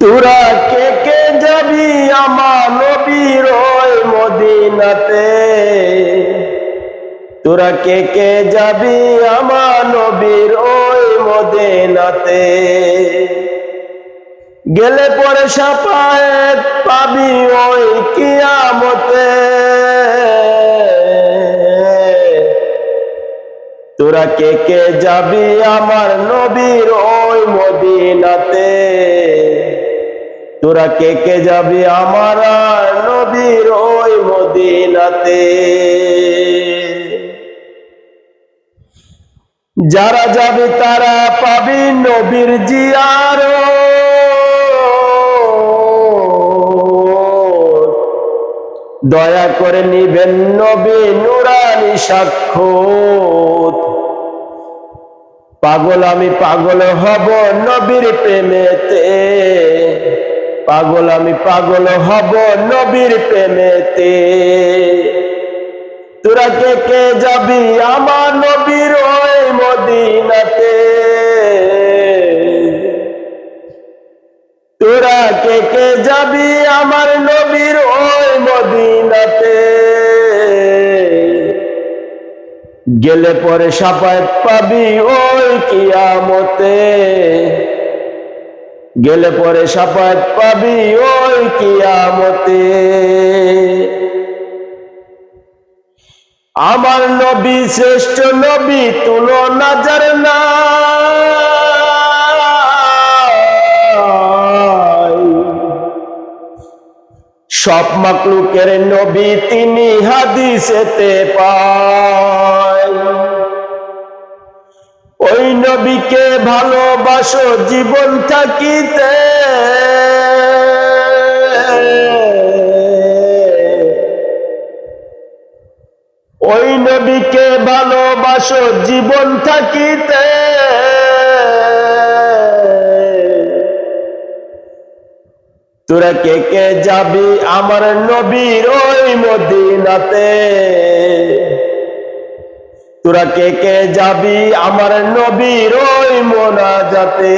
তোরা কে কে যাবি আমার নবীর ওই মদিনাতে? তোরা কে কে যাবি আমার নবীর ওই মদিনাতে? গেলে পরে সাপায়েত পাবি ওই কিয়ামতে। তোরা কে কে যাবি আমার নবীর ওই মদিনাতে? তোরা কে কে যাবি আমার নবীর ওই মদিনাতে? যারা যাবে তারা পাবি নবীর জিয়ার দয়া করে নিবেন নবী নুরানি সাক্ষ্য পাগল আমি পাগল হব নবীর প্রেমেতে। পাগল, আমি পাগল হব নবীর প্রেমেতে। তোরা কে কে যাবি আমার নবীর ওই মদিনাতে? তোরা কে কে যাবি আমার নবীর ওই মদিনাতে? গেলে পরে সাপায় পাবি ওই কিয়ামতে। গেলে পরে সাপায় পাবি ওই কিয়ামতে। আমার নবী, শ্রেষ্ঠ নবী তুলো নাজার না সব মাকলুকের নবী, তিনি হাদিসেতে পায় ভালোবাসো জীবন থাকিতে। ওই নবীকে ভালোবাসো জীবন থাকিতে। তোরা কে কে যাবি আমার নবীর ওই মদিনাতে? তোরা কে কে যাবি? আমার নবীর ওই মোনাজাতে।